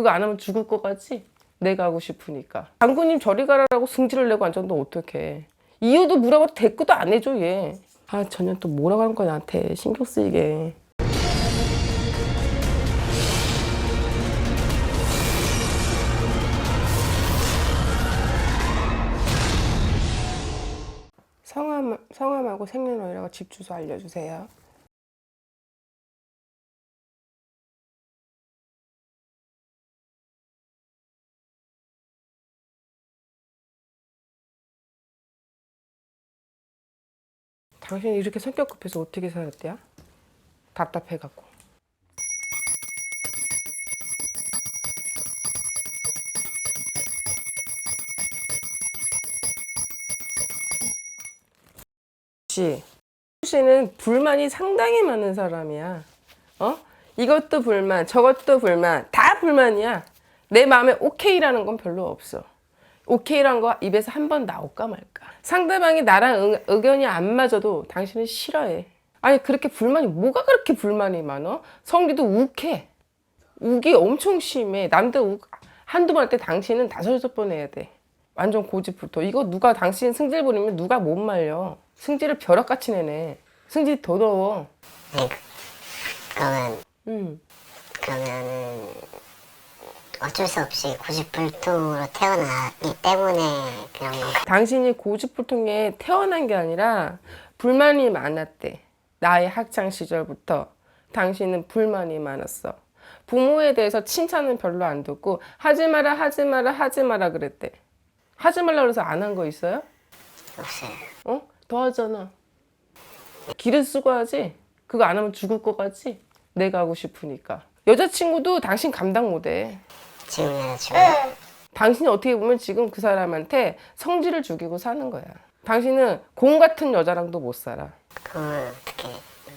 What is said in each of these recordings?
그거 안 하면 죽을 것 같지? 내가 하고 싶으니까. 장군님 저리 가라라고 승질을 내고 앉았는데 어떡해. 이유도 물어봐도 대꾸도 안 해줘 얘. 아 전혀 또 뭐라고 하는 거야 나한테 신경 쓰이게. 성함, 성함하고 생년월일하고 집 주소 알려주세요. 당신이 이렇게 성격 급해서 어떻게 살았대요? 답답해갖고. 씨, 씨는 불만이 상당히 많은 사람이야. 어? 이것도 불만, 저것도 불만, 다 불만이야. 내 마음에 오케이라는 건 별로 없어. 오케이란 거 입에서 한 번 나올까 말까. 상대방이 나랑 의, 의견이 안 맞아도 당신은 싫어해. 아니 그렇게 불만이 뭐가 그렇게 불만이 많어? 성기도 욱해. 욱이 엄청 심해. 남들 욱 한두 번 할 때 당신은 다섯 여섯 번 해야 돼. 완전 고집부터. 이거 누가 당신 승질 부리면 누가 못 말려. 승질을 벼락같이 내네. 승질 더러워. 네, 그러면 음. 그러면은 어쩔 수 없이 고집불통으로 태어나기 때문에 그런 건가? 당신이 고집불통에 태어난 게 아니라 불만이 많았대. 나의 학창 시절부터 당신은 불만이 많았어. 부모에 대해서 칭찬은 별로 안 듣고 하지 마라 하지 마라 하지 마라 그랬대. 하지 말라 그래서 안 한 거 있어요? 없어요. 어? 더 하잖아. 기를 쓰고 하지? 그거 안 하면 죽을 것 같지? 내가 하고 싶으니까. 여자친구도 당신 감당 못해. 지금 여자친구 당신이 어떻게 보면 지금 그 사람한테 성질을 죽이고 사는 거야. 당신은 공 같은 여자랑도 못 살아. 그걸 어떻게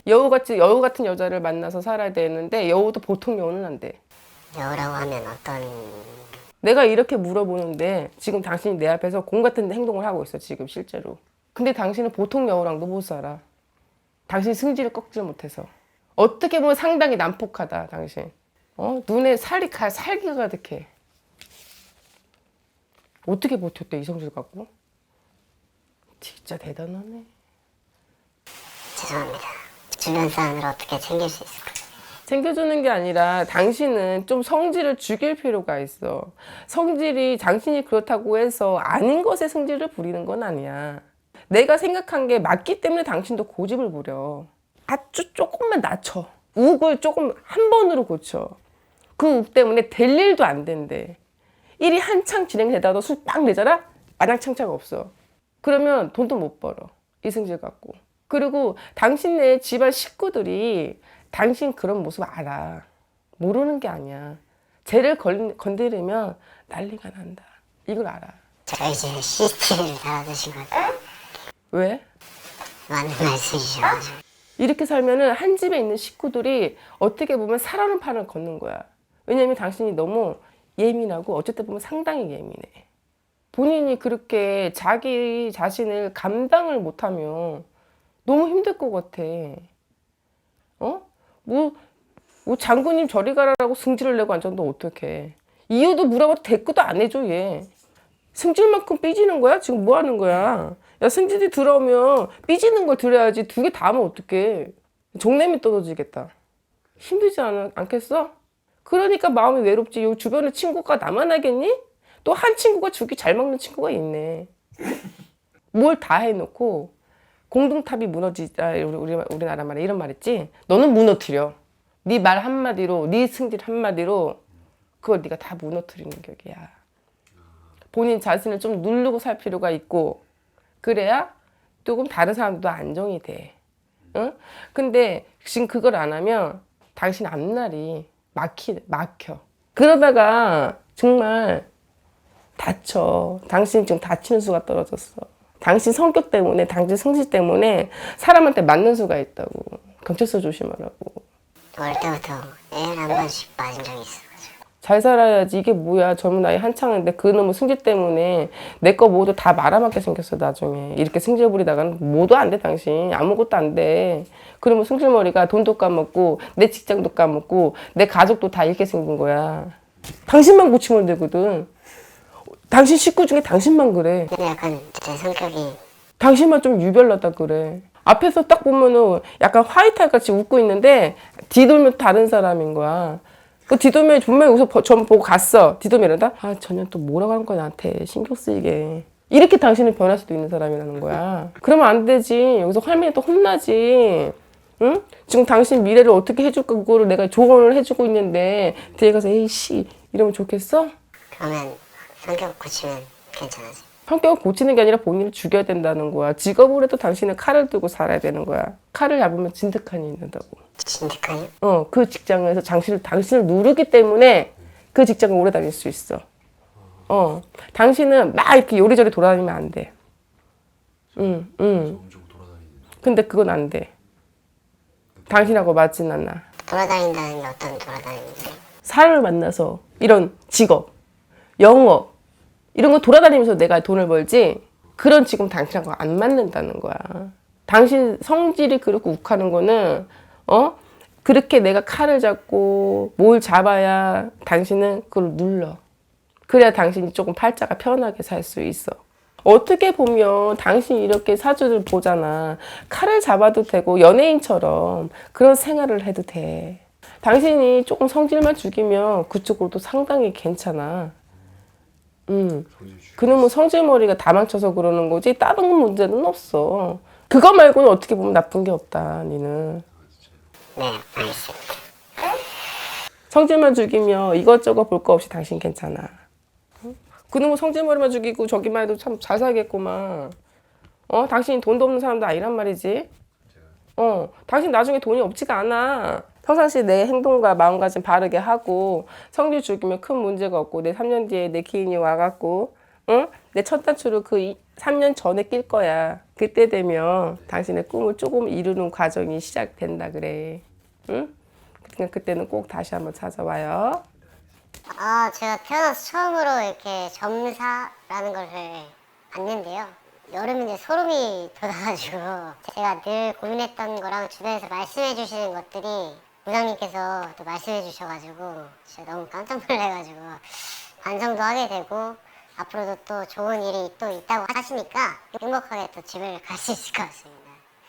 여우같이 여우 같은 여자를 만나서 살아야 되는데 여우도 보통 여우는 안 돼. 여우라고 하면 어떤 내가 이렇게 물어보는데 지금 당신이 내 앞에서 공 같은 행동을 하고 있어 지금 실제로. 근데 당신은 보통 여우랑도 못 살아. 당신 승질을 꺾지 못해서. 어떻게 보면 상당히 난폭하다 당신. 어 눈에 살이 가 살기가 가득해. 어떻게 버텼대 이 성질 갖고? 진짜 대단하네. 죄송합니다. 주변 사람을 어떻게 챙길 수 있을까요? 챙겨주는 게 아니라 당신은 좀 성질을 죽일 필요가 있어. 성질이 당신이 그렇다고 해서 아닌 것에 성질을 부리는 건 아니야. 내가 생각한 게 맞기 때문에 당신도 고집을 부려. 아주 조금만 낮춰. 욱을 조금 한 번으로 고쳐. 그욱 때문에 될 일도 안 된대. 일이 한창 진행되다가도 술 딱 내잖아? 마당창차가 없어. 그러면 돈도 못 벌어. 이승질 갖고. 그리고 당신네 집안 식구들이 당신 그런 모습 알아. 모르는 게 아니야. 쟤를 건, 건드리면 난리가 난다. 이걸 알아. 저희 집에 CCTV를 달아두신 건 왜? 맞는 말씀이셔가지고 이렇게 살면은 한 집에 있는 식구들이 어떻게 보면 살아는 판을 걷는 거야. 왜냐면 당신이 너무 예민하고 어쨌든 보면 상당히 예민해. 본인이 그렇게 자기 자신을 감당을 못하면 너무 힘들 것 같아. 어? 뭐, 뭐 장군님 저리 가라라고 승질을 내고 앉았는데 어떡해. 이유도 물어봐도 대꾸도 안 해줘 얘. 승질만큼 삐지는 거야? 지금 뭐 하는 거야? 야 승질이 들어오면 삐지는 걸 들어야지 두 개 다 하면 어떡해. 종냄이 떨어지겠다. 힘들지 않, 않겠어? 그러니까 마음이 외롭지. 여기 주변에 친구가 나만 하겠니? 또 한 친구가 죽이 잘 먹는 친구가 있네. 뭘 다 해놓고 공동탑이 무너지자 우리 우리나라 말에 이런 말 있지. 너는 무너뜨려. 네 말 한마디로, 네 승질 한마디로 그걸 네가 다 무너뜨리는 격이야. 본인 자신을 좀 누르고 살 필요가 있고 그래야 조금 다른 사람도 안정이 돼. 응? 근데 지금 그걸 안 하면 당신 앞날이 막히 막혀. 그러다가 정말 다쳐. 당신 지금 다치는 수가 떨어졌어. 당신 성격 때문에, 당신 성질 때문에 사람한테 맞는 수가 있다고. 경찰서 조심하라고. 어릴 때부터 애를 한 번씩 맞은 적이 있어가지고 잘 살아야지 이게 뭐야 젊은 나이 한창인데 그놈의 승질 때문에 내 거 모두 다 말아먹게 생겼어 나중에 이렇게 승질 부리다가는 뭐도 안 돼 당신 아무것도 안 돼 그러면 승질머리가 돈도 까먹고 내 직장도 까먹고 내 가족도 다 잃게 생긴 거야 당신만 고치면 되거든. 당신 식구 중에 당신만 그래. 근데 약간 제 성격이 당신만 좀 유별나다 그래. 앞에서 딱 보면은 약간 화이트할 같이 웃고 있는데 뒤돌면 다른 사람인 거야. 그 뒤돌면 분명히 여기서 버- 전 보고 갔어. 뒤돌면 이러다 아 전혀 또 뭐라고 하는 거야 나한테 신경 쓰이게. 이렇게 당신은 변할 수도 있는 사람이라는 거야. 그러면 안 되지. 여기서 할머니 또 혼나지. 응? 지금 당신 미래를 어떻게 해줄까 그거를 내가 조언을 해주고 있는데 뒤에 가서 에이씨 이러면 좋겠어? 그러면 성격 고치면 괜찮아지. 성격을 고치는 게 아니라 본인을 죽여야 된다는 거야. 직업을 해도 당신은 칼을 들고 살아야 되는 거야. 칼을 잡으면 진득한이 있는다고. 진득하요? 어, 그 직장에서 당신을, 당신을 누르기 때문에 그 직장을 오래 다닐 수 있어. 어, 당신은 막 이렇게 요리조리 돌아다니면 안 돼. 응, 응. 근데 그건 안 돼. 당신하고 맞진 않아. 돌아다닌다는 게 어떤 돌아다니는지. 사람을 만나서 이런 직업, 영업 이런 거 돌아다니면서 내가 돈을 벌지 그런 지금 당신하고 안 맞는다는 거야. 당신 성질이 그렇고 욱하는 거는 어 그렇게 내가 칼을 잡고 뭘 잡아야 당신은 그걸 눌러. 그래야 당신이 조금 팔자가 편하게 살 수 있어. 어떻게 보면 당신 이렇게 사주를 보잖아. 칼을 잡아도 되고 연예인처럼 그런 생활을 해도 돼. 당신이 조금 성질만 죽이면 그쪽으로도 상당히 괜찮아. 음. 그놈은 성질머리가 다 망쳐서 그러는 거지 다른 문제는 없어. 그거 말고는 어떻게 보면 나쁜 게 없다, 니는. 네, 알겠습니다. 성질만 죽이면 이것저것 볼 거 없이 당신 괜찮아. 응? 그놈은 성질머리만 죽이고 저기만 해도 참 잘 살겠구만. 어, 당신이 돈도 없는 사람도 아니란 말이지. 어, 당신 나중에 돈이 없지가 않아. 평상시 내 행동과 마음가짐 바르게 하고 성질 죽이면 큰 문제가 없고 내 3년 뒤에 내 기인이 와갖고 응? 내 첫 단추를 그 이- 3년 전에 낄 거야. 그때 되면 당신의 꿈을 조금 이루는 과정이 시작된다 그래. 응? 그러니까 그때는 꼭 다시 한번 찾아와요. 아, 제가 태어나서 처음으로 이렇게 점사라는 걸 봤는데요. 여름인데 소름이 돋아가지고 제가 늘 고민했던 거랑 주변에서 말씀해 주시는 것들이 부장님께서 또 말씀해 주셔가지고 진짜 너무 깜짝 놀래가지고 반성도 하게 되고 앞으로도 또 좋은 일이 또 있다고 하시니까 행복하게 또 집을 갈 수 있을 것 같습니다.